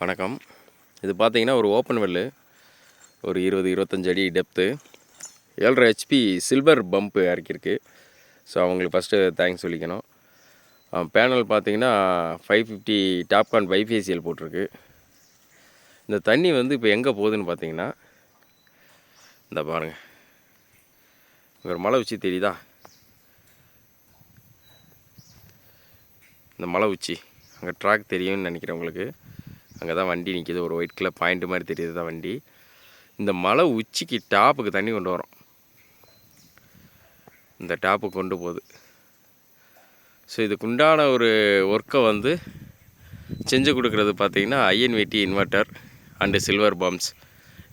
வணக்கம். இது பார்த்தீங்கன்னா ஒரு ஓப்பன் வெல்லு. ஒரு இருபது இருபத்தஞ்சு அடி டெப்த்து ஏழரை ஹெச்பி சில்வர் பம்ப்பு இறக்கியிருக்கு. ஸோ அவங்களுக்கு ஃபஸ்ட்டு தேங்க்ஸ் சொல்லிக்கணும். பேனல் பார்த்தீங்கன்னா ஃபைவ் ஃபிஃப்டி டாப்கான் பைஃபேசியல் போட்டிருக்கு. இந்த தண்ணி வந்து இப்போ எங்கே போகுதுன்னு பார்த்தீங்கன்னா இந்த பாருங்கள் ஒரு மலை உச்சி தெரியுதா? இந்த மலை உச்சி. அங்கே ட்ராக் தெரியும்னு நினைக்கிறேன் உங்களுக்கு. அங்கே தான் வண்டி நிற்கிது ஒரு ஒயிட் கலர் பாயிண்ட் மாதிரி தெரியுது தான் வண்டி. இந்த மலை உச்சிக்கு டாப்புக்கு தண்ணி கொண்டு வரோம். இந்த டாப்பு கொண்டு போகுது. ஸோ இதுக்குண்டான ஒரு ஒர்க்கை வந்து செஞ்சு கொடுக்குறது பார்த்திங்கன்னா INVT inverter and silver pumps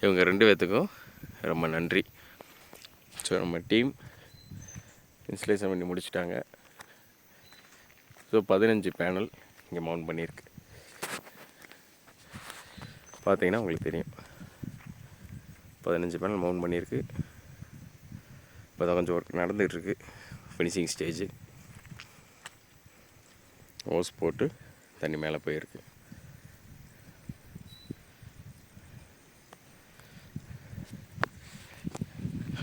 இவங்க ரெண்டு பேர்த்துக்கும் ரொம்ப நன்றி. ஸோ நம்ம டீம் இன்ஸ்டலேஷன் பண்ணி முடிச்சிட்டாங்க. ஸோ பதினஞ்சு பேனல் இங்கே மவுண்ட் பண்ணியிருக்கு. பார்த்தீங்கன்னா உங்களுக்கு தெரியும். பதினஞ்சு பேனல் மவுண்ட் பண்ணியிருக்கு. இப்போ தான் கொஞ்சம் ஒர்க் நடந்துகிட்ருக்கு. ஃபினிஷிங் ஸ்டேஜு ஓஸ் போட்டு தண்ணி மேலே போயிருக்கு.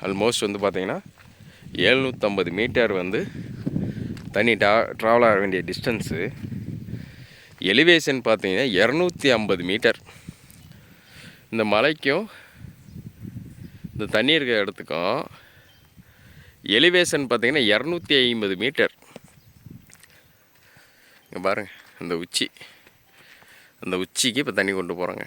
ஆல்மோஸ்ட் வந்து பார்த்தீங்கன்னா எழுநூற்றம்பது மீட்டர் வந்து தண்ணி டா ட்ராவல் ஆக வேண்டிய டிஸ்டன்ஸு எலிவேஷன் பார்த்தீங்கன்னா இரநூத்தி ஐம்பது மீட்டர் இந்த மலைக்கும் இந்த தண்ணி இருக்கிற இடத்துக்கும் எலிவேஷன் பார்த்தீங்கன்னா இரநூத்தி ஐம்பது மீட்டர் இங்கே பாருங்கள் அந்த உச்சி. அந்த உச்சிக்கு இப்போ தண்ணி கொண்டு போகிறாங்க